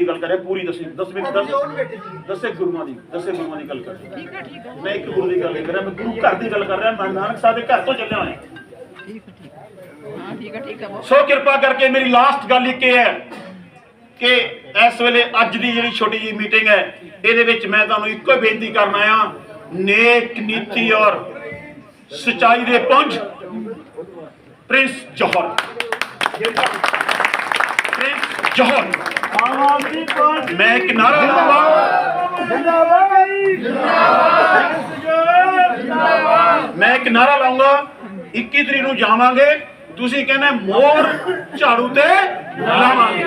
ਦੀ ਗੱਲ ਕਰੇ ਪੂਰੀ ਦਸਵੀਂ ਦਸਵੀਂ ਦਸ ਦਸੇ ਗੁਰੂਆਂ ਦੀ ਦਸੇ ਗੁਰੂਆਂ ਦੀ ਗੱਲ ਕਰ ਠੀਕ ਹੈ ਠੀਕ ਹੈ। ਮੈਂ ਇੱਕ ਗੁਰੂ ਦੀ ਗੱਲ ਨਹੀਂ ਕਰ ਰਿਹਾ ਮੈਂ ਗੁਰੂ ਘਰ ਦੀ ਗੱਲ ਕਰ ਰਿਹਾ ਮੈਂ ਨਾਨਕ ਸਾਹਿਬ ਦੇ ਘਰ ਤੋਂ ਚੱਲਿਆ ਹੋਇਆ। ਹਾਂ ਠੀਕ ਹੈ। ਠੀਕ ਹੈ ਬਹੁਤ ਸੋ ਕਿਰਪਾ ਕਰਕੇ ਮੇਰੀ ਲਾਸਟ ਗੱਲ ਇੱਕ ਇਹ ਹੈ ਕਿ ਇਸ ਵੇਲੇ ਅੱਜ ਦੀ ਜਿਹੜੀ ਛੋਟੀ ਜੀ ਮੀਟਿੰਗ ਹੈ ਇਹਦੇ ਵਿੱਚ ਮੈਂ ਤੁਹਾਨੂੰ ਇੱਕੋ ਹੀ ਬੇਨਤੀ ਕਰਨ ਆਇਆ ਨੇਕ ਨੀਤੀ ਔਰ ਸਚਾਈ ਦੇ ਪੁੰਜ ਪ੍ਰਿੰਸ ਜੋਹਰ। ਜੋਹਰ ਮੈਂ ਇੱਕ ਨਾਰਾ ਲਾਉਂਗਾ ਜਿੰਦਾਬਾਦ ਜਿੰਦਾਬਾਦ ਮੈਂ ਇੱਕ ਨਾਰਾ ਲਾਉਂਗਾ। 21 ਤਰੀਕ ਨੂੰ ਜਾਵਾਂਗੇ। ਤੁਸੀਂ ਕਹਿੰਦੇ ਮੋਰ ਝਾੜੂ ਤੇ ਲਾਵਾਂਗੇ।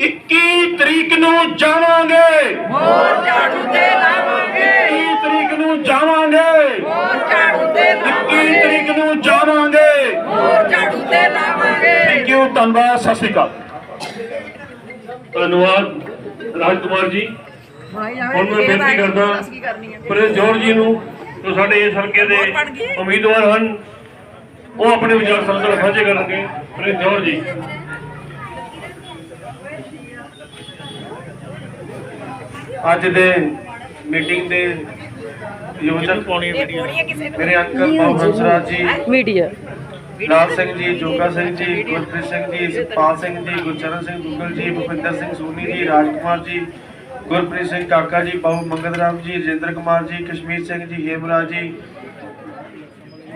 21 ਤਰੀਕ ਨੂੰ ਜਾਵਾਂਗੇ। ਹੋਰ ਝਾੜੂ ਤੇ ਲਾਵਾਂਗੇ। 21 ਤਰੀਕ ਨੂੰ ਜਾਵਾਂਗੇ। ਹੋਰ ਝਾੜੂ ਤੇ 21 ਤਰੀਕ ਨੂੰ ਜਾਵਾਂਗੇ। ਹੋਰ ਝਾੜੂ ਤੇ ਲਾਵਾਂਗੇ। ਥੈਂਕ ਯੂ ਧੰਨਵਾਦ ਸਤਿ ਸ਼੍ਰੀ ਅਕਾਲ। ਧੰਨਵਾਦ ਰਾਜਕੁਮਾਰ ਜੀ। ਹੁਣ ਮੈਂ ਬੇਨਤੀ ਕਰਦਾ ਪ੍ਰਿੰਸ ਜੋਰ ਜੀ ਨੂੰ ਜੋ ਸਾਡੇ ਇਸ ਹਲਕੇ ਦੇ ਉਮੀਦਵਾਰ ਹਨ ਉਹ ਆਪਣੇ ਵਿਚਾਰ ਸਾਡੇ ਨਾਲ ਸਾਂਝੇ ਕਰਨਗੇ। ਪ੍ਰਿੰਸ ਜੋਰ ਜੀ। ਅੱਜ ਦੇ ਮੀਟਿੰਗ ਦੇ ਯੋਜਕ ਮੇਰੇ ਅੰਕਲ ਬਾਬੂ ਹੰਸਰਾਜ ਜੀ ਮੀਡੀਆ। ਲਾਲ ਸਿੰਘ ਜੀ, ਜੋਗਾ ਸਿੰਘ ਜੀ, ਗੁਰਪ੍ਰੀਤ ਸਿੰਘ ਜੀ, ਸੁਖਪਾਲ ਸਿੰਘ ਜੀ, ਗੁਰਚਰਨ ਸਿੰਘ ਦੁੱਗਲ ਜੀ, ਭੁਪਿੰਦਰ ਸਿੰਘ ਸੋਨੀ ਜੀ, ਰਾਜਕੁਮਾਰ ਜੀ, ਗੁਰਪ੍ਰੀਤ ਸਿੰਘ ਕਾਕਾ ਜੀ ਬਾਬੂ ਮੰਗਤ ਰਾਮ ਜੀ, ਰਜਿੰਦਰ ਕੁਮਾਰ ਜੀ, ਕਸ਼ਮੀਰ ਸਿੰਘ ਜੀ, ਹੇਮਰਾਜ ਜੀ।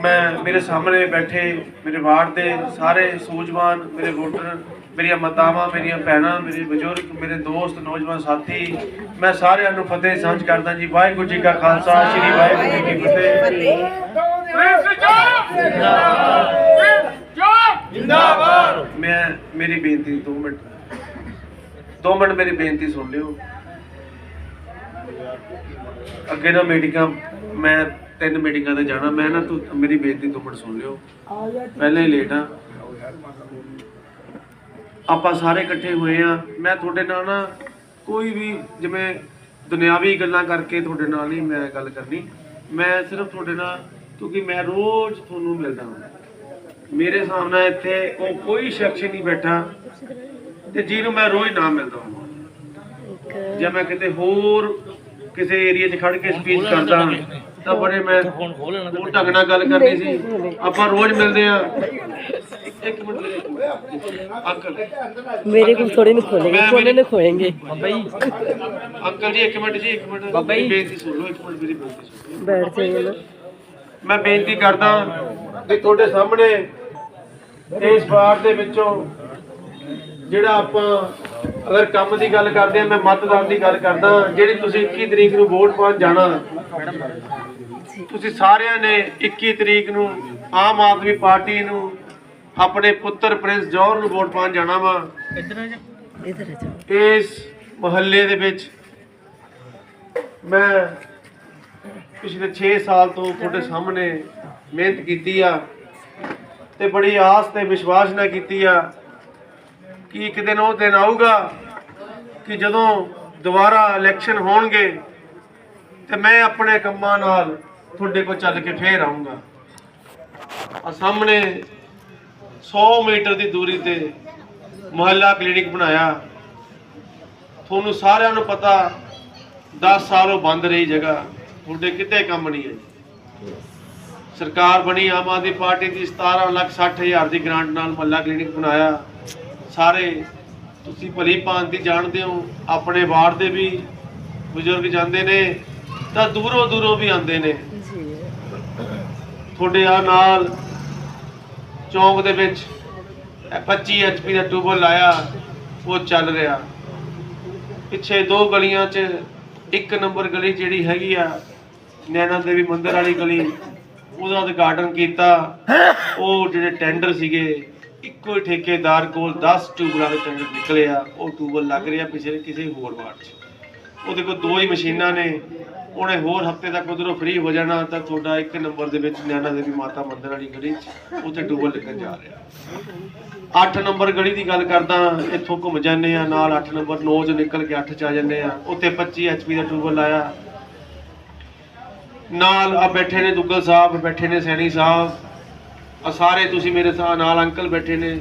ਮੈਂ ਮੇਰੇ ਸਾਹਮਣੇ ਬੈਠੇ ਮੇਰੇ ਵਾਰਡ ਦੇ ਸਾਰੇ ਸੂਝਵਾਨ, ਮੇਰੇ ਵੋਟਰ, ਮੇਰੀਆਂ ਮਾਤਾਵਾਂ, ਮੇਰੀਆਂ ਭੈਣਾਂ, ਮੇਰੇ ਬਜ਼ੁਰਗ, ਮੇਰੇ ਦੋਸਤ, ਨੌਜਵਾਨ ਸਾਥੀ, ਮੈਂ ਸਾਰਿਆਂ ਨੂੰ ਫਤਿਹ ਸਾਂਝ ਕਰਦਾ ਜੀ। ਵਾਹਿਗੁਰੂ ਜੀ ਕਾ ਖਾਲਸਾ, ਸ੍ਰੀ ਵਾਹਿਗੁਰੂ ਜੀ ਕੀ ਫਤਿਹ। ਮੈਂ, ਮੇਰੀ ਬੇਨਤੀ 2 ਮਿੰਟ। 2 ਮਿੰਟ ਮੇਰੀ ਬੇਨਤੀ ਸੁਣ ਲਿਓ। ਅੱਗੇ ਨਾ ਮੀਟਿੰਗਾਂ, ਮੈਂ ਤਿੰਨ ਮੀਟਿੰਗਾਂ ਤੇ ਜਾਣਾ। ਮੈਂ ਨਾ ਤੂੰ, ਮੇਰੀ ਬੇਨਤੀ 2 ਮਿੰਟ ਸੁਣ ਲਿਓ। ਪਹਿਲਾਂ ਹੀ ਲੇਟ ਆ। ਆਪਾਂ ਸਾਰੇ ਇਕੱਠੇ ਹੋਏ ਆ। ਮੈਂ ਤੁਹਾਡੇ ਨਾਲ ਨਾ ਕੋਈ ਵੀ, ਜਿਵੇਂ ਦੁਨਿਆਵੀ ਗੱਲਾਂ ਕਰਕੇ ਤੁਹਾਡੇ ਨਾਲ ਨਹੀਂ ਮੈਂ ਗੱਲ ਕਰਨੀ। ਮੈਂ ਸਿਰਫ ਤੁਹਾਡੇ ਨਾਲ ਕਿਉਂਕਿ ਮੈਂ ਰੋਜ਼ ਤੁਹਾਨੂੰ ਮਿਲਦਾ ਹਾਂ। ਮੇਰੇ ਸਾਹਮਣੇ ਇੱਥੇ ਉਹ ਕੋਈ ਸ਼ਖਸ ਨਹੀਂ ਬੈਠਾ ਤੇ ਜਿਹਨੂੰ ਮੈਂ ਰੋਜ਼ ਨਾ ਮਿਲਦਾ ਹਾਂ। ਜੇ ਮੈਂ ਕਿਤੇ ਹੋਰ ਕਿਸੇ ਏਰੀਆ 'ਚ ਖੜ ਕੇ ਸਪੀਚ ਕਰਦਾ ਹਾਂ ਤਾਂ ਬੜੇ ਮੈਂ ਉਹ ਢੰਗ ਨਾਲ ਗੱਲ ਕਰਨੀ ਸੀ। ਆਪਾਂ ਰੋਜ਼ ਮਿਲਦੇ ਆ ਇੱਕ ਮਿੰਟ ਅੰਕਲ। ਮੇਰੇ ਕੋਲ ਥੋੜੇ ਨਹੀਂ ਖੋਲੇਗੇ ਥੋੜੇ ਨੇ ਖੋਏਗੇ। ਬਾਬਾ ਜੀ। ਅੰਕਲ ਜੀ ਇੱਕ ਮਿੰਟ ਜੀ ਇੱਕ ਮਿੰਟ। ਬਾਬਾ ਜੀ। ਬੇਨਤੀ ਸੁਣ ਲਓ ਇੱਕ ਮਿੰਟ ਮੇਰੀ ਬੇਨਤੀ ਸੁਣ ਬੈਠ ਜਾਓ ਮੈਂ ਬੇਨਤੀ ਕਰਦਾ ਕਿ ਤੁਹਾਡੇ ਸਾਹਮਣੇ ਇਸ ਵਾਰ ਦੇ ਵਿੱਚੋਂ ਜਿਹੜਾ ਆਪਾਂ ਅਗਰ ਕੰਮ ਦੀ ਗੱਲ ਕਰਦੇ ਆ ਮੈਂ ਮਤਦਾਨ ਦੀ ਗੱਲ ਕਰਦਾ ਜਿਹੜੀ ਤੁਸੀਂ 21 ਤਰੀਕ ਨੂੰ ਵੋਟ ਪਾਉਣ ਜਾਣਾ ਤੁਸੀਂ ਸਾਰਿਆਂ ਨੇ 21 ਤਰੀਕ ਨੂੰ ਆਮ ਆਦਮੀ ਪਾਰਟੀ ਨੂੰ ਆਪਣੇ ਪੁੱਤਰ ਪ੍ਰਿੰਸ ਜੋਰ ਨੂੰ ਵੋਟ ਪਾਉਣ ਜਾਣਾ ਵਾ। ਇਸ ਮੁਹੱਲੇ ਦੇ ਵਿੱਚ ਮੈਂ ਪਿਛਲੇ 6 ਸਾਲ ਤੋਂ ਤੁਹਾਡੇ ਸਾਹਮਣੇ ਮਿਹਨਤ ਕੀਤੀ ਆ ਤੇ ਬੜੀ ਆਸ ਤੇ ਵਿਸ਼ਵਾਸ ਨਾਲ ਕੀਤੀ ਆ ਕਿ ਇੱਕ ਦਿਨ ਉਹ ਦਿਨ ਆਊਗਾ ਕਿ ਜਦੋਂ ਦੁਬਾਰਾ ਇਲੈਕਸ਼ਨ ਹੋਣਗੇ ਤੇ ਮੈਂ ਆਪਣੇ ਕੰਮਾਂ ਨਾਲ ਤੁਹਾਡੇ ਕੋਲ ਚੱਲ ਕੇ ਫੇਰ ਆਉਂਗਾ ਆ ਸਾਹਮਣੇ 100 ਮੀਟਰ ਦੀ ਦੂਰੀ ਤੇ ਮੁਹੱਲਾ ਕਲੀਨਿਕ ਬਣਾਇਆ। ਤੁਹਾਨੂੰ ਸਾਰਿਆਂ ਨੂੰ ਪਤਾ 10 ਸਾਲ ਉਹ ਬੰਦ ਰਹੀ ਜਗ੍ਹਾ। ਤੁਹਾਡੇ ਕਿਤੇ ਕੰਮ ਨਹੀਂ ਆਈ ਸਰਕਾਰ ਬਣੀ ਆਮ ਆਦਮੀ ਪਾਰਟੀ ਦੀ 17 ਲੱਖ 60 ਹਜ਼ਾਰ ਦੀ ਗ੍ਰਾਂਟ ਨਾਲ ਮੁਹੱਲਾ ਕਲੀਨਿਕ ਬਣਾਇਆ। ਸਾਰੇ ਤੁਸੀਂ ਭਲੀ ਭਾਂਤੀ ਜਾਣਦੇ ਹੋ ਆਪਣੇ ਵਾਰਡ ਦੇ ਵੀ ਬਜ਼ੁਰਗ ਜਾਂਦੇ ਨੇ ਤਾਂ ਦੂਰੋਂ ਦੂਰੋਂ ਵੀ ਆਉਂਦੇ ਨੇ। ਤੁਹਾਡੇ ਆ ਨਾਲ ਚੌਂਕ ਦੇ ਵਿੱਚ ਇਹ 25 ਐਚਪੀ ਦਾ ਟਿਊਬਲ ਲਾਇਆ ਉਹ ਚੱਲ ਰਿਹਾ। ਪਿੱਛੇ ਦੋ ਗਲੀਆਂ 'ਚ ਇੱਕ ਨੰਬਰ ਗਲੀ ਜਿਹੜੀ ਹੈਗੀ ਆ ਨੈਣਾ ਦੇਵੀ ਮੰਦਿਰ ਵਾਲੀ ਗਲੀ ਉਹਦਾ ਉਦਘਾਟਨ ਕੀਤਾ। ਉਹ ਜਿਹੜੇ ਟੈਂਡਰ ਸੀਗੇ ਇੱਕੋ ਹੀ ਠੇਕੇਦਾਰ ਕੋਲ 10 ਟਿਊਬਲਾਂ ਦੇ ਟੈਂਡਰ ਨਿਕਲੇ ਆ ਉਹ ਟਿਊਬਲ ਲੱਗ ਰਿਹਾ ਪਿਛਲੇ ਕਿਸੇ ਹੋਰ ਵਾਰਡ 'ਚ। ਉਹਦੇ ਕੋਲ ਦੋ ਹੀ ਮਸ਼ੀਨਾਂ ਨੇ। ਉਹਨੇ ਹੋਰ ਹਫ਼ਤੇ ਤੱਕ ਉਧਰੋਂ ਫ੍ਰੀ ਹੋ ਜਾਣਾ ਤਾਂ ਤੁਹਾਡਾ ਇੱਕ ਨੰਬਰ ਦੇ ਵਿੱਚ ਨੈਣਾ ਦੇਵੀ ਮਾਤਾ ਮੰਦਿਰ ਵਾਲੀ ਗਲੀ 'ਚ ਉੱਥੇ ਟਿਊਬਲ ਲੱਗਣ ਜਾ ਰਿਹਾ। 8 ਨੰਬਰ ਗਲੀ ਦੀ ਗੱਲ ਕਰਦਾ ਇੱਥੋਂ ਘੁੰਮ ਜਾਂਦੇ ਆ ਨਾਲ 8 ਨੰਬਰ 9 ਚ ਨਿਕਲ ਕੇ 8 ਚ ਆ ਜਾਂਦੇ ਆ ਉੱਥੇ 25 ਐਚਪੀ ਦਾ ਟਿਊਬਲ ਲਾਇਆ ਨਾਲ ਆ ਬੈਠੇ ਨੇ ਦੁੱਗਲ ਸਾਹਿਬ, ਬੈਠੇ ਨੇ ਸੈਣੀ ਸਾਹਿਬ। ਆ ਸਾਰੇ ਤੁਸੀਂ ਮੇਰੇ ਸਾਹ ਨਾਲ ਅੰਕਲ ਬੈਠੇ ਨੇ।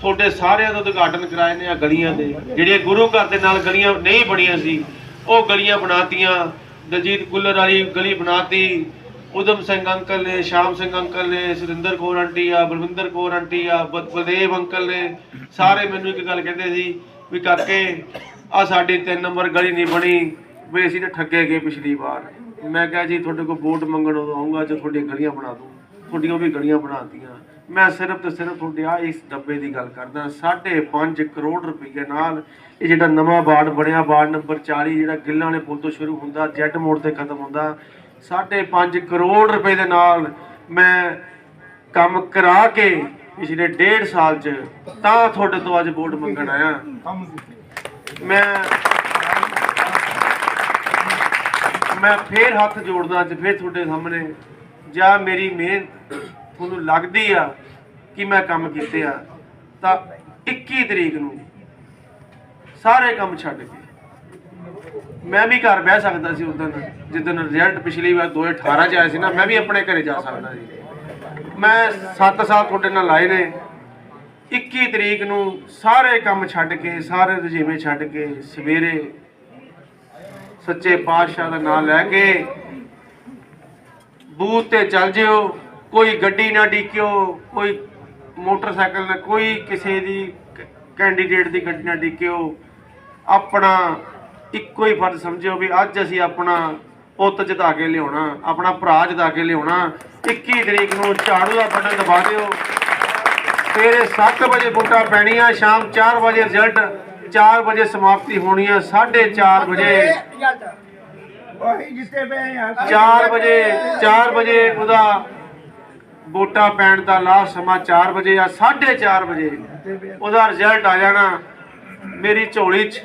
ਤੁਹਾਡੇ ਸਾਰਿਆਂ ਦਾ ਉਦਘਾਟਨ ਕਰਾਏ ਨੇ ਆ ਗਲੀਆਂ ਦੇ। ਜਿਹੜੀਆਂ ਗੁਰੂ ਘਰ ਦੇ ਨਾਲ ਗਲੀਆਂ ਨਹੀਂ ਬਣੀਆਂ ਸੀ, ਉਹ ਗਲੀਆਂ ਬਣਾਤੀਆਂ। ਦਲਜੀਤ ਕੁੱਲਰ ਵਾਲੀ ਗਲੀ ਬਣਾਤੀ। ਉਦਮ ਸਿੰਘ ਅੰਕਲ ਨੇ, ਸ਼ਾਮ ਸਿੰਘ ਅੰਕਲ ਨੇ, ਸੁਰਿੰਦਰ ਕੌਰ ਆਂਟੀ ਆ, ਬਲਵਿੰਦਰ ਕੌਰ ਆਂਟੀ ਆ, ਬ- ਬਲਦੇਵ ਅੰਕਲ ਨੇ। ਸਾਰੇ ਮੈਨੂੰ ਇੱਕ ਗੱਲ ਕਹਿੰਦੇ ਸੀ ਵੀ ਕਰਕੇ ਆ ਸਾਡੀ 3 ਨੰਬਰ ਗਲੀ ਨਹੀਂ ਬਣੀ। ਵੀ ਅਸੀਂ ਤਾਂ ਠੱਗੇ ਗਏ ਪਿਛਲੀ ਵਾਰ। ਮੈਂ ਕਿਹਾ ਜੀ, ਤੁਹਾਡੇ ਕੋਲ ਵੋਟ ਮੰਗਣ ਉਦੋਂ ਆਉਂਗਾ ਜੇ ਤੁਹਾਡੀਆਂ ਗਲੀਆਂ ਬਣਾ ਦੂੰ। ਤੁਹਾਡੀਆਂ ਵੀ ਗਲੀਆਂ ਬਣਾਤੀਆਂ। ਮੈਂ ਸਿਰਫ ਤੇ ਸਿਰਫ ਤੁਹਾਡੇ ਆ ਇਸ ਡੱਬੇ ਦੀ ਗੱਲ ਕਰਦਾ 5.5 ਕਰੋੜ ਰੁਪਏ ਨਾਲ ਇਹ ਜਿਹੜਾ ਨਵਾਂ ਵਾਰਡ ਬਣਿਆ, ਵਾਰਡ ਨੰਬਰ 40 ਜਿਹੜਾ ਗਿੱਲਾਂ ਵਾਲੇ ਪੁਲ ਤੋਂ ਸ਼ੁਰੂ ਹੁੰਦਾ ਜੈਟ ਮੋੜ ਤੇ ਖਤਮ ਹੁੰਦਾ 5.5 ਕਰੋੜ ਰੁਪਏ ਦੇ ਨਾਲ ਮੈਂ ਕੰਮ ਕਰਾ ਕੇ ਪਿਛਲੇ ਡੇਢ ਸਾਲ ਚ ਤਾਂ ਤੁਹਾਡੇ ਤੋਂ ਅੱਜ ਵੋਟ ਮੰਗਣ ਆਇਆ। ਮੈਂ ਮੈਂ ਫੇਰ ਹੱਥ ਜੋੜਦਾ ਅੱਜ ਫੇਰ ਤੁਹਾਡੇ ਸਾਹਮਣੇ। ਜਾਂ ਮੇਰੀ ਮਿਹਨਤ ਤੁਹਾਨੂੰ ਲੱਗਦੀ ਆ ਕਿ ਮੈਂ ਕੰਮ ਕੀਤੇ ਆ, ਤਾਂ 21 ਤਰੀਕ ਨੂੰ ਸਾਰੇ ਕੰਮ ਛੱਡ ਕੇ ਮੈਂ ਵੀ ਘਰ ਬਹਿ ਸਕਦਾ ਸੀ ਉਦੋਂ ਜਿੱਦਣ ਰਿਜ਼ਲਟ ਪਿਛਲੀ ਵਾਰ 2018 ਚ ਆਇਆ ਸੀ ਨਾ, ਮੈਂ ਵੀ ਆਪਣੇ ਘਰੇ ਜਾ ਸਕਦਾ ਸੀ। ਮੈਂ 7 ਸਾਲ ਤੁਹਾਡੇ ਨਾਲ ਲਾਏ ਨੇ। 21 ਤਰੀਕ ਨੂੰ ਸਾਰੇ ਕੰਮ ਛੱਡ ਕੇ, ਸਾਰੇ ਰਜੀਵੇਂ ਛੱਡ ਕੇ ਸਵੇਰੇ ਸੱਚੇ ਪਾਤਸ਼ਾਹ ਦਾ ਨਾਮ ਲੈ ਕੇ ਬੂਥ ਤੇ ਚੱਲ ਜਿਓ, ਕੋਈ ਗੱਡੀ ਨਾ ਡੀਕਿਓ, ਕੋਈ ਮੋਟਰਸਾਈਕਲ ਨਾ ਕੋਈ ਕਿਸੇ ਦੀ ਕੈਂਡੀਡੇਟ ਦੀ ਗੱਡੀ ਨਾ ਡੀਕਿਓ। ਆਪਣਾ ਇੱਕੋ ਹੀ ਫਰਜ਼ ਸਮਝਿਓ ਵੀ ਅੱਜ ਅਸੀਂ ਆਪਣਾ ਪੁੱਤ ਜਿਤਾ ਕੇ ਲਿਆਉਣਾ, ਆਪਣਾ ਭਰਾ ਜਿਤਾ ਕੇ ਲਿਆਉਣਾ। 21 ਤਰੀਕ ਨੂੰ ਝਾੜੂ ਦਾ ਬਟਨ ਦਬਾ ਦਿਓ। ਸਵੇਰੇ 7 ਵਜੇ ਵੋਟਾਂ ਪੈਣੀਆਂ, ਸ਼ਾਮ 4 ਵਜੇ ਰਿਜ਼ਲਟ 4 ਵਜੇ ਸਮਾਪਤੀ ਹੋਣੀ ਆ 4:30 ਵਜੇ। ਉਹੀ ਜਿੱਤੇ ਪਏ ਆ। 4 ਵਜੇ 4 ਵਜੇ ਉਹਦਾ ਵੋਟਾਂ ਪੈਣ ਦਾ ਲਾਸਟ ਸਮਾਂ 4 ਵਜੇ ਆ 4:30 ਵਜੇ ਉਹਦਾ ਰਿਜ਼ਲਟ ਆ ਜਾਣਾ ਮੇਰੀ ਝੋਲੀ 'ਚ।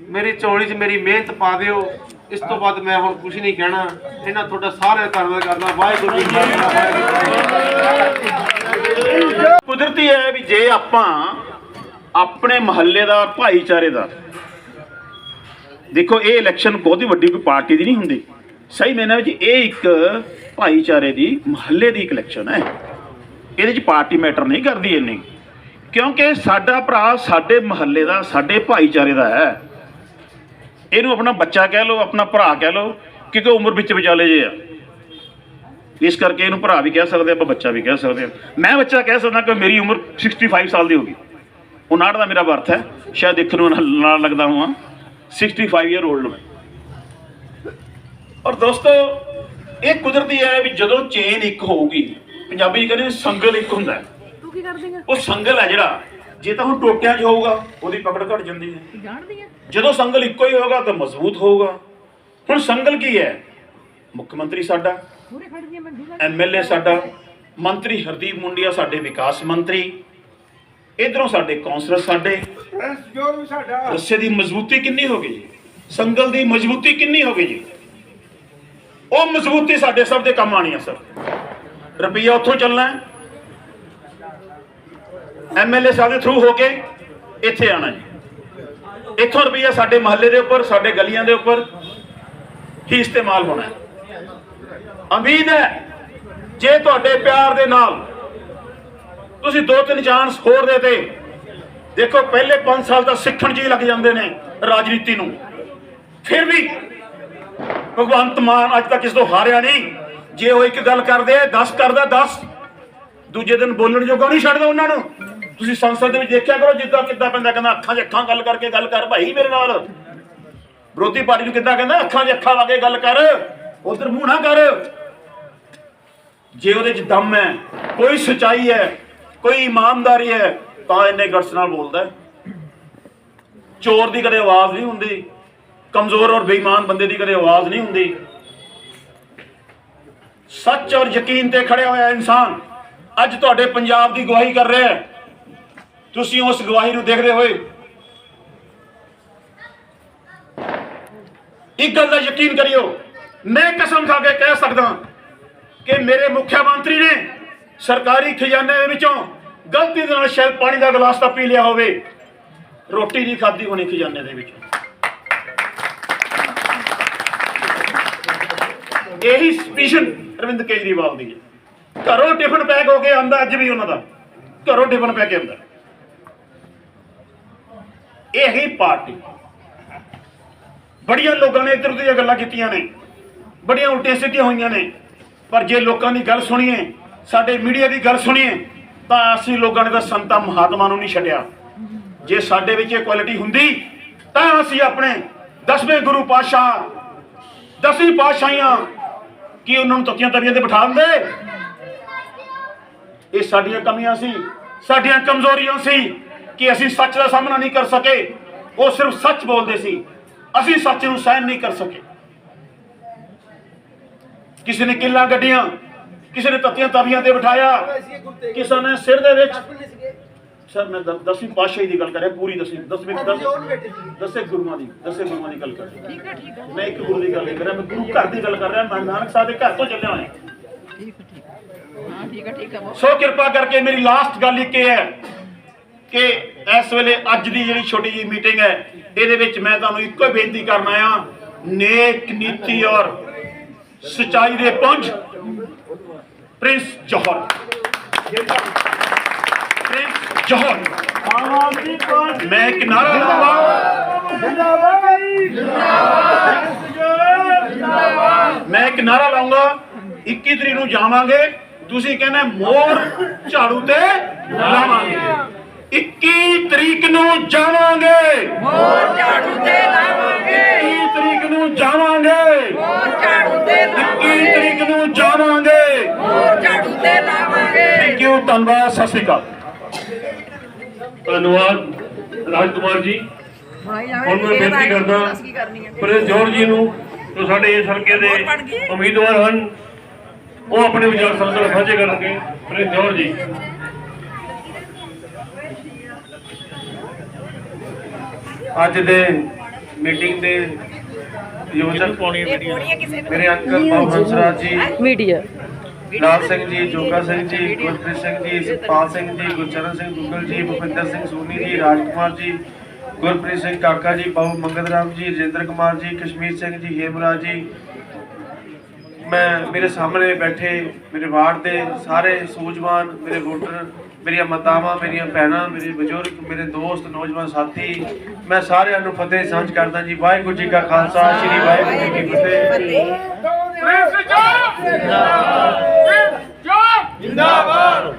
ਮੇਰੀ ਝੋਲੀ 'ਚ ਮੇਰੀ ਮਿਹਨਤ ਪਾ ਦਿਓ। ਇਸ ਤੋਂ ਬਾਅਦ ਮੈਂ ਹੁਣ ਕੁਝ ਨਹੀਂ ਕਹਿਣਾ। ਇਹਨਾਂ ਤੁਹਾਡਾ ਸਾਰਿਆਂ ਦਾ ਧੰਨਵਾਦ ਕਰਦਾ। ਵਾਹਿਗੁਰੂ ਜੀ ਕਾ ਖਾਲਸਾ। ਕੁਦਰਤੀ ਹੈ ਵੀ ਜੇ ਆਪਾਂ ਆਪਣੇ ਮਹੱਲੇ ਦਾ ਭਾਈਚਾਰੇ ਦਾ। ਦੇਖੋ, ਇਹ ਇਲੈਕਸ਼ਨ ਬਹੁਤ ਹੀ ਵੱਡੀ ਕੋਈ ਪਾਰਟੀ ਦੀ ਨਹੀਂ ਹੁੰਦੀ। ਸਹੀ ਮੈਨਾਂ ਵਿੱਚ ਇਹ ਇੱਕ ਭਾਈਚਾਰੇ ਦੀ, ਮਹੱਲੇ ਦੀ ਇੱਕ ਇਲੈਕਸ਼ਨ ਹੈ। ਇਹਦੇ 'ਚ ਪਾਰਟੀ ਮੈਟਰ ਨਹੀਂ ਕਰਦੀ ਇੰਨੀ। ਕਿਉਂਕਿ ਸਾਡਾ ਭਰਾ ਸਾਡੇ ਮਹੱਲੇ ਦਾ, ਸਾਡੇ ਭਾਈਚਾਰੇ ਦਾ ਹੈ। ਇਹਨੂੰ ਆਪਣਾ ਬੱਚਾ ਕਹਿ ਲਓ, ਆਪਣਾ ਭਰਾ ਕਹਿ ਲਓ, ਕਿਉਂਕਿ ਉਮਰ ਵਿੱਚ ਵਿਚਾਲੇ ਜੇ ਆ। ਇਸ ਕਰਕੇ ਇਹਨੂੰ ਭਰਾ ਵੀ ਕਹਿ ਸਕਦੇ ਆਪਾਂ ਬੱਚਾ ਵੀ ਕਹਿ ਸਕਦੇ ਹਾਂ ਮੈਂ ਬੱਚਾ ਕਹਿ ਸਕਦਾ ਕਿ ਮੇਰੀ ਉਮਰ 65 ਸਾਲ ਦੀ ਹੋ ਗਈ। 59 ਦਾ ਮੇਰਾ ਬਰਥ ਹੈ ਸ਼ਾਇਦ ਦੇਖਣ ਨੂੰ ਨਾਲ ਲੱਗਦਾ ਹਾਂ 65 ਇਅਰ 올ਡ ਮੈਂ। ਔਰ ਦੋਸਤੋ ਇਹ ਕੁਦਰਤੀ ਹੈ ਵੀ ਜਦੋਂ ਚੇਨ ਇੱਕ ਹੋਊਗੀ ਪੰਜਾਬੀ 'ਚ ਕਹਿੰਦੇ ਸੰਗਲ ਇੱਕ ਹੁੰਦਾ ਹੈ। ਤੂੰ ਕੀ ਕਰ ਦੇਂਗਾ ਉਹ ਸੰਗਲ ਹੈ ਜਿਹੜਾ ਜੇ ਤਾਂ ਹੁਣ ਟੋਟਿਆਂ 'ਚ ਹੋਊਗਾ ਉਹਦੀ ਪਕੜ ਘਟ ਜਾਂਦੀ ਹੈ। ਜਾਣਦੀ ਆ? ਜਦੋਂ ਸੰਗਲ ਇੱਕੋ ਹੀ ਹੋਗਾ ਤਾਂ ਮਜ਼ਬੂਤ ਹੋਊਗਾ। ਹੁਣ ਸੰਗਲ ਕੀ ਹੈ? ਮੁੱਖ ਮੰਤਰੀ ਸਾਡਾ ਐਮਐਲਏ ਸਾਡਾ ਮੰਤਰੀ ਹਰਦੀਪ ਮੁੰਡੀਆ ਸਾਡੇ ਵਿਕਾਸ ਮੰਤਰੀ ਇਧਰੋਂ ਸਾਡੇ ਕੌਂਸਲਰ ਸਾਡੇ ਜੋ ਵੀ ਸਾਡਾ। ਰੱਸੇ ਦੀ ਮਜ਼ਬੂਤੀ ਕਿੰਨੀ ਹੋ ਗਈ? ਜੀ ਸੰਗਲ ਦੀ ਮਜ਼ਬੂਤੀ ਕਿੰਨੀ ਹੋ ਗਈ? ਜੀ ਉਹ ਮਜ਼ਬੂਤੀ ਸਾਡੇ ਸਭ ਦੇ ਕੰਮ ਆਣੀ ਆ ਸਰ। ਰੁਪਈਆ ਉੱਥੋਂ ਚੱਲਣਾ ਐਮਐਲਏ ਸਾਹਿਬ ਦੇ ਥਰੂ ਹੋ ਕੇ ਇੱਥੇ ਆਣਾ ਜੀ। ਇੱਥੋਂ ਰੁਪਈਆ ਸਾਡੇ ਮਹੱਲੇ ਦੇ ਉੱਪਰ ਸਾਡੇ ਗਲੀਆਂ ਦੇ ਉੱਪਰ ਹੀ ਇਸਤੇਮਾਲ ਹੋਣਾ ਹੈ। ਉਮੀਦ ਹੈ ਜੇ ਤੁਹਾਡੇ ਪਿਆਰ ਦੇ ਨਾਲ ਤੁਸੀਂ ਦੋ ਤਿੰਨ ਚਾਂਸ ਹੋਰ ਦੇ ਤੇ, ਦੇਖੋ ਪਹਿਲੇ 5 ਸਾਲ ਤਾਂ ਸਿੱਖਣ ਜੀ ਲੱਗ ਜਾਂਦੇ ਨੇ ਰਾਜਨੀਤੀ ਨੂੰ। ਫਿਰ ਵੀ ਭਗਵੰਤ ਮਾਨ ਅੱਜ ਤੱਕ ਕਿਸੇ ਤੋਂ ਹਾਰਿਆ ਨਹੀਂ। ਜੇ ਉਹ ਇੱਕ ਗੱਲ ਕਰਦੇ 10 ਕਰਦਾ 10 ਦੂਜੇ ਦਿਨ ਬੋਲਣ ਜੋਗਾ ਨਹੀਂ ਛੱਡਦਾ ਉਹਨਾਂ ਨੂੰ। ਤੁਸੀਂ ਸੰਸਦ ਦੇ ਵਿੱਚ ਦੇਖਿਆ ਕਰੋ ਜਿੱਦਾਂ ਕਿੱਦਾਂ ਪੈਂਦਾ, ਕਹਿੰਦਾ ਅੱਖਾਂ 'ਚ ਅੱਖਾਂ ਗੱਲ ਕਰਕੇ ਗੱਲ ਕਰ ਭਾਈ ਮੇਰੇ ਨਾਲ। ਵਿਰੋਧੀ ਪਾਰਟੀ ਨੂੰ ਕਿੱਦਾਂ ਕਹਿੰਦਾ, ਅੱਖਾਂ 'ਚ ਅੱਖਾਂ ਲਾ ਕੇ ਗੱਲ ਕਰ, ਉਧਰ ਮੂੰਹ ਨਾ ਕਰ। ਜੇ ਉਹਦੇ 'ਚ ਦਮ ਹੈ, ਕੋਈ ਸਚਾਈ ਹੈ ਕੋਈ ਇਮਾਨਦਾਰੀ ਹੈ, ਤਾਂ ਇੰਨੇ ਗਟਸ ਨਾਲ ਬੋਲਦਾ ਚੋਰ ਦੀ ਕਦੇ ਆਵਾਜ਼ ਨਹੀਂ ਹੁੰਦੀ, ਕਮਜ਼ੋਰ ਔਰ ਬੇਈਮਾਨ ਬੰਦੇ ਦੀ ਕਦੇ ਆਵਾਜ਼ ਨਹੀਂ ਹੁੰਦੀ। ਸੱਚ ਔਰ ਯਕੀਨ ਤੇ ਖੜਿਆ ਹੋਇਆ ਇਨਸਾਨ ਅੱਜ ਤੁਹਾਡੇ ਪੰਜਾਬ ਦੀ ਗਵਾਹੀ ਕਰ ਰਿਹਾ ਹੈ। ਤੁਸੀਂ ਉਸ ਗਵਾਹੀ ਨੂੰ ਦੇਖਦੇ ਹੋਏ ਇੱਕ ਗੱਲ ਦਾ ਯਕੀਨ ਕਰਿਓ, ਮੈਂ ਕਸਮ ਖਾ ਕੇ ਕਹਿ ਸਕਦਾ ਕਿ ਮੇਰੇ ਮੁੱਖ ਮੰਤਰੀ ਨੇ ਸਰਕਾਰੀ ਖਜ਼ਾਨੇ ਦੇ ਵਿੱਚੋਂ ਗਲਤੀ ਦੇ ਨਾਲ ਸ਼ਾਇਦ ਪਾਣੀ ਦਾ ਗਲਾਸ ਤਾਂ ਪੀ ਲਿਆ ਹੋਵੇ। ਰੋਟੀ ਨਹੀਂ ਖਾਧੀ ਹੋਣੀ ਖਜ਼ਾਨੇ ਦੇ ਵਿੱਚ। ਇਹੀ ਸਪੀਸ਼ਨ ਅਰਵਿੰਦ ਕੇਜਰੀਵਾਲ ਦੀ ਹੈ। ਘਰੋਂ ਟਿਫਨ ਪੈਕ ਹੋ ਕੇ ਆਂਦਾ ਅੱਜ ਵੀ ਉਹਨਾਂ ਦਾ। ਘਰੋਂ ਟਿਫਨ ਪੈ ਕੇ ਅੰਦਰ ਇਹੀ ਪਾਰਟੀ। ਬੜੀਆਂ ਲੋਕਾਂ ਨੇ ਇੱਧਰ ਦੀਆਂ ਗੱਲਾਂ ਕੀਤੀਆਂ ਨੇ। ਬੜੀਆਂ ਉਲਟੀਆਂ ਸਿੱਧੀਆਂ ਹੋਈਆਂ ਨੇ। ਪਰ ਜੇ ਲੋਕਾਂ ਦੀ ਗੱਲ ਸੁਣੀਏ, ਸਾਡੇ ਮੀਡੀਆ ਦੀ ਗੱਲ ਸੁਣੀਏ ਤਾਂ ਅਸੀਂ ਲੋਕਾਂ ਨੇ ਤਾਂ ਸੰਤਾਂ ਮਹਾਤਮਾ ਨੂੰ ਨਹੀਂ ਛੱਡਿਆ। ਜੇ ਸਾਡੇ ਵਿੱਚ ਇਹ ਕੁਆਲਿਟੀ ਹੁੰਦੀ, ਤਾਂ ਅਸੀਂ ਆਪਣੇ ਦਸਵੇਂ ਗੁਰੂ ਪਾਤਸ਼ਾਹ, ਦਸਵੀਂ ਪਾਤਸ਼ਾਹੀਆਂ ਕੀ ਉਹਨਾਂ ਨੂੰ ਤੱਤੀਆਂ ਤਵੀਆਂ ਤੇ ਬਿਠਾ ਦਿੰਦੇ? ਇਹ ਸਾਡੀਆਂ ਕਮੀਆਂ ਸੀ, ਸਾਡੀਆਂ ਕਮਜ਼ੋਰੀਆਂ ਸੀ ਕਿ ਅਸੀਂ ਸੱਚ ਦਾ ਸਾਹਮਣਾ ਨਹੀਂ ਕਰ ਸਕੇ। ਉਹ ਸਿਰਫ ਸੱਚ ਬੋਲਦੇ ਸੀ, ਅਸੀਂ ਸੱਚ ਨੂੰ ਸਹਿਣ ਨਹੀਂ ਕਰ ਸਕੇ। ਕਿਸੇ ਨੇ ਕਿੱਲਾਂ ਗੱਡੀਆਂ ਕਿਸੇ ਨੇ ਤੱਤੀਆਂ ਤਵੀਆਂ ਤੇ ਬਿਠਾਇਆ। ਕਿਸੇ ਨੇ ਸਿਰ ਦੇ ਵਿੱਚ ਸਰ ਮੈਂ ਦਸਵੀਂ ਪਾਤਸ਼ਾਹੀ ਦੀ ਗੱਲ ਕਰ ਰਿਹਾ ਪੂਰੀ ਦਸਵੀਂ ਦਸਵੀਂ ਦਸ ਦਸੇ ਗੁਰੂਆਂ ਦੀ ਦਸੇ ਗੁਰੂਆਂ ਦੀ ਗੱਲ ਕਰ ਰਿਹਾ। ਠੀਕ ਹੈ ਠੀਕ ਹੈ। ਮੈਂ ਇੱਕ ਗੁਰੂ ਦੀ ਗੱਲ ਨਹੀਂ ਕਰ ਰਿਹਾ ਮੈਂ ਗੁਰੂ ਘਰ ਦੀ ਗੱਲ ਕਰ ਰਿਹਾ ਮੈਂ ਨਾਨਕ ਸਾਹਿਬ ਦੇ ਘਰ ਤੋਂ ਚੱਲਿਆ ਹੋਇਆ। ਠੀਕ ਹੈ ਠੀਕ ਹੈ। ਹਾਂ ਠੀਕ ਹੈ ਠੀਕ ਹੈ। ਬਹੁਤ ਸੋ ਕਿਰਪਾ ਕਰਕੇ ਮੇਰੀ ਲਾਸਟ ਗੱਲ ਇੱਕ ਇਹ ਹੈ ਕਿ ਇਸ ਵੇਲੇ ਅੱਜ ਦੀ ਜਿਹੜੀ ਛੋਟੀ ਜੀ ਮੀਟਿੰਗ ਹੈ ਇਹਦੇ ਵਿੱਚ ਮੈਂ ਤੁਹਾਨੂੰ ਇੱਕੋ ਹੀ ਬੇਨਤੀ ਕਰਨ ਆਇਆ ਨੇਕ ਨੀਤੀ ਔਰ ਸਚਾਈ ਦੇ ਪੁੰਜ। Prince Johar Prince Johar Aam Aadmi party ਮੈਂ ਇੱਕ ਨਾਰਾ ਲਾਉਂਗਾ ਜਿੰਦਾਬਾਦ ਜਿੰਦਾਬਾਦ ਮੈਂ ਇੱਕ ਨਾਰਾ ਲਾਉਂਗਾ 21 ਤਰੀਕ ਨੂੰ ਜਾਵਾਂਗੇ ਤੁਸੀਂ ਕਹਿੰਦੇ ਮੋਰ ਝਾੜੂ ਤੇ ਲਾਵਾਂਗੇ 21 ਤਰੀਕ ਨੂੰ ਜਾਵਾਂਗੇ ਮੋਰ ਝਾੜੂ ਤੇ ਲਾਵਾਂਗੇ 21 ਤਰੀਕ ਨੂੰ ਜਾਵਾਂਗੇ ਮੋਰ ਝਾੜੂ ਤੇ 21 ਤਰੀਕ ਨੂੰ ਜਾਵਾਂਗੇ ਯੂ ਧੰਨਵਾਦ ਸਤਿ ਸ਼੍ਰੀ ਅਕਾਲ। ਧੰਨਵਾਦ ਰਾਜਕੁਮਾਰ ਜੀ। ਹੁਣ ਮੈਂ ਬੇਨਤੀ ਕਰਦਾ ਪ੍ਰਿੰਸ ਜੋਰ ਜੀ ਨੂੰ ਜੋ ਸਾਡੇ ਇਸ ਹਲਕੇ ਦੇ ਉਮੀਦਵਾਰ ਹਨ ਉਹ ਆਪਣੇ ਵਿਚਾਰ ਸੰਸਦ ਸਾਂਝੇ ਕਰਨਗੇ। ਪ੍ਰਿੰਸ ਜੋਰ ਜੀ। ਅੱਜ ਦੇ ਮੀਟਿੰਗ ਦੇ ਯੋਜਕ ਮੇਰੇ ਅੰਕਲ ਬਾਬੂ ਹੰਸਰਾਜ ਜੀ। ਮੀਡੀਆ ਲਾਲ ਸਿੰਘ ਜੀ ਜੋਗਾ ਸਿੰਘ ਜੀ ਗੁਰਪ੍ਰੀਤ ਸਿੰਘ ਜੀ ਸੁਖਪਾਲ ਸਿੰਘ ਜੀ ਗੁਰਚਰਨ ਸਿੰਘ ਦੁੱਗਲ ਜੀ ਭੁਪਿੰਦਰ ਸਿੰਘ ਸੋਨੀ ਜੀ ਰਾਜਕੁਮਾਰ ਜੀ ਗੁਰਪ੍ਰੀਤ ਸਿੰਘ ਕਾਕਾ ਜੀ ਬਾਬੂ ਮੰਗਤ ਰਾਮ ਜੀ ਰਜਿੰਦਰ ਕੁਮਾਰ ਜੀ ਕਸ਼ਮੀਰ ਸਿੰਘ ਜੀ ਹੇਮਰਾਜ ਜੀ। ਮੈਂ ਮੇਰੇ ਸਾਹਮਣੇ ਬੈਠੇ ਮੇਰੇ ਵਾਰਡ ਦੇ ਸਾਰੇ ਸੂਝਵਾਨ ਮੇਰੇ ਵੋਟਰ ਮੇਰੀਆਂ ਮਾਤਾਵਾਂ ਮੇਰੀਆਂ ਭੈਣਾਂ ਮੇਰੇ ਬਜ਼ੁਰਗ ਮੇਰੇ ਦੋਸਤ ਨੌਜਵਾਨ ਸਾਥੀ ਮੈਂ ਸਾਰਿਆਂ ਨੂੰ ਫਤਿਹ ਸਾਂਝ ਕਰਦਾ ਜੀ। ਵਾਹਿਗੁਰੂ ਜੀ ਕਾ ਖਾਲਸਾ ਸ੍ਰੀ ਵਾਹਿਗੁਰੂ ਜੀ ਕੀ ਫਤਿਹ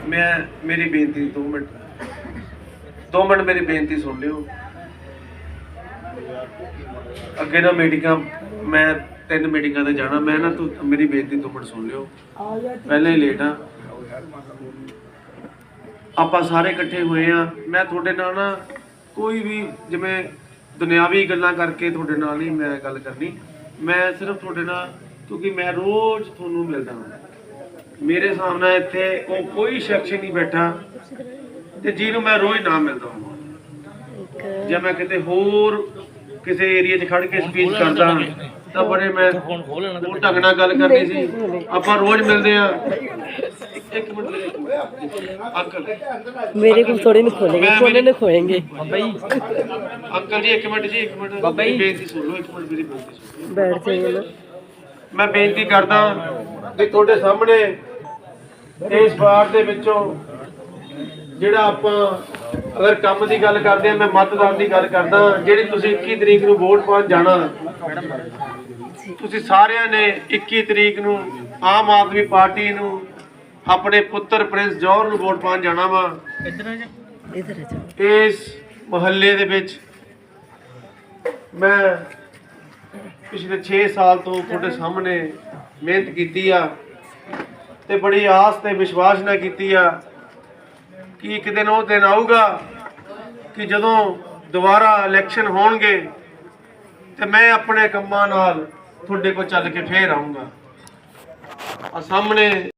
ਮੈਂ ਮੇਰੀ ਬੇਨਤੀ 2 ਮਿੰਟ। 2 ਮਿੰਟ ਮੇਰੀ ਬੇਨਤੀ ਸੁਣ ਲਿਓ। ਅੱਗੇ ਨਾ ਮੀਟਿੰਗਾਂ, ਮੈਂ ਤਿੰਨ ਮੀਟਿੰਗਾਂ ਤੇ ਜਾਣਾ। ਮੈਂ ਨਾ ਤੂੰ, ਮੇਰੀ ਬੇਨਤੀ 2 ਮਿੰਟ ਸੁਣ ਲਿਓ। ਪਹਿਲੇ ਹੀ ਲੇਟ ਆ। ਆਪਾਂ ਸਾਰੇ ਇਕੱਠੇ ਹੋਏ ਆ। ਮੈਂ ਤੁਹਾਡੇ ਨਾਲ ਨਾ ਕੋਈ ਵੀ ਜਿਵੇਂ ਦੁਨਿਆਵੀ ਗੱਲਾਂ ਕਰਕੇ ਤੁਹਾਡੇ ਨਾਲ ਨਹੀਂ ਮੈਂ ਗੱਲ ਕਰਨੀ। ਮੈਂ ਸਿਰਫ ਤੁਹਾਡੇ ਨਾਲ, ਕਿਉਂਕਿ ਮੈਂ ਰੋਜ਼ ਤੁਹਾਨੂੰ ਮਿਲਦਾ ਹਾਂ। ਮੇਰੇ ਸਾਹਮਣੇ ਇੱਥੇ ਉਹ ਕੋਈ ਸ਼ਖਸ ਨਹੀਂ ਬੈਠਾ ਤੇ ਜਿਹਨੂੰ ਮੈਂ ਰੋਜ਼ ਨਾ ਮਿਲਦਾ ਹਾਂ। ਜੇ ਮੈਂ ਕਿਤੇ ਹੋਰ ਕਿਸੇ ਏਰੀਆ 'ਚ ਖੜ ਕੇ ਸਪੀਚ ਕਰਦਾ ਤਾਂ ਬੜੇ ਮੈਂ ਉਹ ਢੰਗਣਾ ਗੱਲ ਕਰਨੀ ਸੀ। ਆਪਾਂ ਰੋਜ਼ ਮਿਲਦੇ ਆ ਇੱਕ ਮਿੰਟ ਅੰਕਲ। ਮੇਰੇ ਕੋਲ ਥੋੜੇ ਨੇ ਖੋਲੇਗੇ ਥੋੜੇ ਨੇ ਖੋਏਗੇ। ਬਾਬਾ ਅੰਕਲ ਜੀ ਇੱਕ ਮਿੰਟ ਜੀ ਇੱਕ ਮਿੰਟ। ਬਾਬਾ ਬੇਨਤੀ ਸੁਣ ਲਓ ਇੱਕ ਮਿੰਟ ਮੇਰੀ ਬੇਨਤੀ ਸੁਣ ਬੈਠ ਜਾਈਏ ਮੈਂ ਬੇਨਤੀ ਕਰਦਾ ਕਿ ਤੁਹਾਡੇ ਸਾਹਮਣੇ ਇਸ ਵਾਰ ਦੇ ਵਿੱਚੋਂ ਜਿਹੜਾ ਆਪਾਂ ਅਗਰ ਕੰਮ ਦੀ ਗੱਲ ਕਰਦੇ ਆ ਮੈਂ ਮਤਦਾਨ ਦੀ ਗੱਲ ਕਰਦਾ ਜਿਹੜੀ ਤੁਸੀਂ 21 ਤਰੀਕ ਨੂੰ ਵੋਟ ਪਾਉਣ ਜਾਣਾ ਤੁਸੀਂ ਸਾਰਿਆਂ ਨੇ 21 ਤਰੀਕ ਨੂੰ ਆਮ ਆਦਮੀ ਪਾਰਟੀ ਨੂੰ ਆਪਣੇ ਪੁੱਤਰ ਪ੍ਰਿੰਸ ਜੌਹਰ ਨੂੰ ਵੋਟ ਪਾਉਣ ਜਾਣਾ ਵਾ। ਇਸ ਮੁਹੱਲੇ ਦੇ ਵਿੱਚ ਮੈਂ ਪਿਛਲੇ 6 ਸਾਲ ਤੋਂ ਤੁਹਾਡੇ ਸਾਹਮਣੇ ਮਿਹਨਤ ਕੀਤੀ ਆ। ਤੇ ਬੜੀ ਆਸ ਤੇ ਵਿਸ਼ਵਾਸ ਨਾਲ ਕੀਤੀ ਆ ਕਿ ਇੱਕ ਦਿਨ ਉਹ ਦਿਨ ਆਊਗਾ ਕਿ ਜਦੋਂ ਦੁਬਾਰਾ ਇਲੈਕਸ਼ਨ ਹੋਣਗੇ ਤੇ ਮੈਂ ਆਪਣੇ ਕੰਮਾਂ ਨਾਲ ਤੁਹਾਡੇ ਕੋਲ ਚੱਲ ਕੇ ਫੇਰ ਆਉਂਗਾ ਆ ਸਾਹਮਣੇ